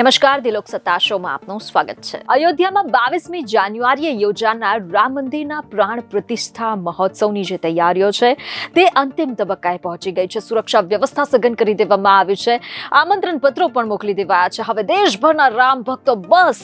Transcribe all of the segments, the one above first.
નમસ્કાર, દિલોક સત્તા શોમાં આપનું સ્વાગત છે. અયોધ્યામાં બાવીસમી જાન્યુઆરીએ યોજાનાર રામ મંદિરના પ્રાણ પ્રતિષ્ઠા મહોત્સવની જે તૈયારીઓ છે, તે અંતિમ તબક્કાએ પહોંચી ગઈ છે. સુરક્ષા વ્યવસ્થા સઘન કરી દેવામાં આવી છે. આમંત્રણ પત્રો પણ મોકલી દેવાયા છે. હવે દેશભરના રામ ભક્તો બસ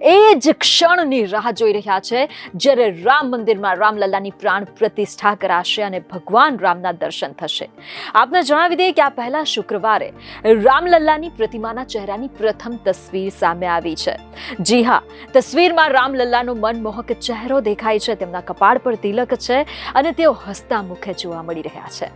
એ જ ક્ષણની રાહ જોઈ રહ્યા છે, જ્યારે રામ મંદિરમાં રામલલ્લાની પ્રાણ પ્રતિષ્ઠા કરાશે અને ભગવાન રામના દર્શન થશે. આપને જણાવી દઈએ કે આ પહેલા શુક્રવારે રામલલ્લાની પ્રતિમાના ચહેરાની પ્રથમ તસવીર સામે આવી છે. જી હા, તસવીરમાં રામલલ્લાનો મનમોહક ચહેરો દેખાય છે, તેમના કપાળ પર તિલક છે અને તેઓ હસતા મુખે જોવા મળી રહ્યા છે.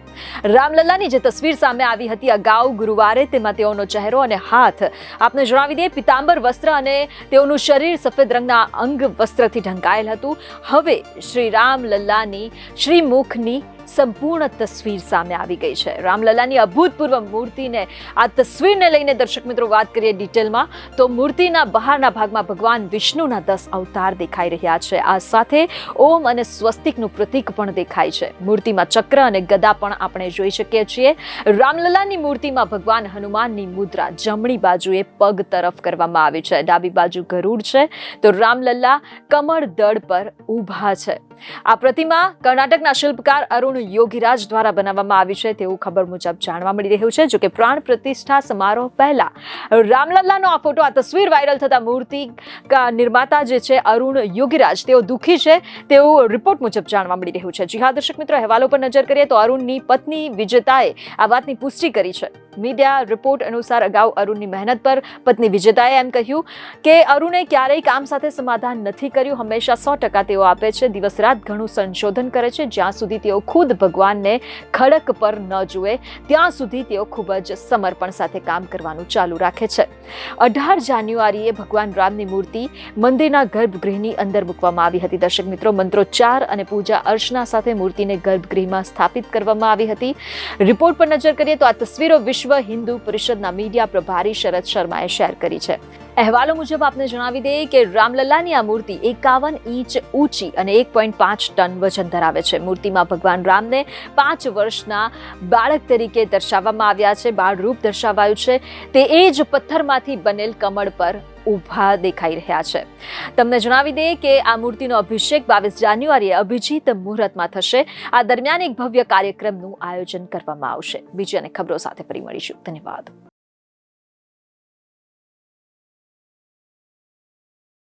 રામલલ્લાની જે તસવીર સામે આવી હતી, અગાઉ ગુરુવારે તેમાં તેઓનો ચહેરો અને હાથ આપને જણાવી દઈએ, પિતાંબર વસ્ત્ર અને તેઓનું શરીર સફેદ રંગના અંગ વસ્ત્રથી ઢંકાયેલ હતું. હવે શ્રી રામલલ્લાની શ્રીમુખની સંપૂર્ણ તસવીર સામે આવી ગઈ છે. રામલલાની અભૂતપૂર્વ મૂર્તિને, આ તસવીરને લઈને દર્શક મિત્રો વાત કરીએ ડિટેલમાં, તો મૂર્તિના બહારના ભાગમાં ભગવાન વિષ્ણુના દસ અવતાર દેખાઈ રહ્યા છે. આ સાથે ઓમ અને સ્વસ્તિકનું પ્રતીક પણ દેખાય છે. મૂર્તિમાં ચક્ર અને ગદા પણ આપણે જોઈ શકીએ છીએ. રામલલાની મૂર્તિમાં ભગવાન હનુમાનની મુદ્રા જમણી બાજુએ પગ તરફ કરવામાં આવી છે. ડાબી બાજુ ગરુડ છે. તો રામલલ્લા કમળ દળ પર ઊભા છે. આ પ્રતિમા કર્ણાટકના શિલ્પકાર અરુણ યોગીરાજ દ્વારા બનાવવામાં આવી છે તેવું ખબર મુજબ જાણવા મળી રહ્યું છે, જોકે પ્રાણ પ્રતિષ્ઠા સમારોહ પહેલા રામલલ્લાનો આ ફોટો, આ તસવીર વાયરલ થતા મૂર્તિ નિર્માતા જે છે અરુણ યોગીરાજ, તેઓ દુઃખી છે તેવું રિપોર્ટ મુજબ જાણવા મળી રહ્યું છે. જી હા, દર્શક મિત્રો, અહેવાલો પર નજર કરીએ તો અરુણની પત્ની વિજેતાએ આ વાતની પુષ્ટિ કરી છે. મીડિયા રિપોર્ટ અનુસાર અગાઉ અરુણની મહેનત પર પત્ની વિજેતાએ એમ કહ્યું કે અરુણે ક્યારેય કામ સાથે સમાધાન નથી કર્યું. હંમેશા સો ટકા તેઓ આપે છે. દિવસ રાત ઘણું સંશોધન કરે છે. જ્યાં સુધી તેઓ ખુદ ભગવાનને ખડક પર ન જુએ, ત્યાં સુધી તેઓ ખૂબ જ સમર્પણ સાથે કામ કરવાનું ચાલુ રાખે છે. અઢાર જાન્યુઆરીએ ભગવાન રામની મૂર્તિ મંદિરના ગર્ભગૃહની અંદર મૂકવામાં આવી હતી. દર્શક મિત્રો, મંત્રોચ્ચાર અને પૂજા અર્ચના સાથે મૂર્તિને ગર્ભગૃહમાં સ્થાપિત કરવામાં આવી હતી. રિપોર્ટ પર નજર કરીએ તો આ તસવીરો વિશ્વ હિન્દુ પરિષદના મીડિયા પ્રભારી શરદ શર્માએ શેર કરી છે. અહેવાલો મુજબ આપને જણાવી દઈએ કે રામલલ્લાની આ મૂર્તિ એકાવન ઇંચ ઊંચી અને એક પોઈન્ટ પાંચ ટન વજન ધરાવે છે. મૂર્તિમાં ભગવાન રામને પાંચ વર્ષના બાળક તરીકે દર્શાવવામાં આવ્યા છે. બાળરૂપ દર્શાવાયું છે. તે એ જ પથ્થરમાંથી બનેલ કમળ પર ઊભા દેખાઈ રહ્યા છે. તમને જણાવી દઈએ કે આ મૂર્તિનો અભિષેક બાવીસ જાન્યુઆરીએ અભિજીત મુહૂર્તમાં થશે. આ દરમિયાન એક ભવ્ય કાર્યક્રમનું આયોજન કરવામાં આવશે. બીજી અને ખબરો સાથે ફરી મળીશું. ધન્યવાદ.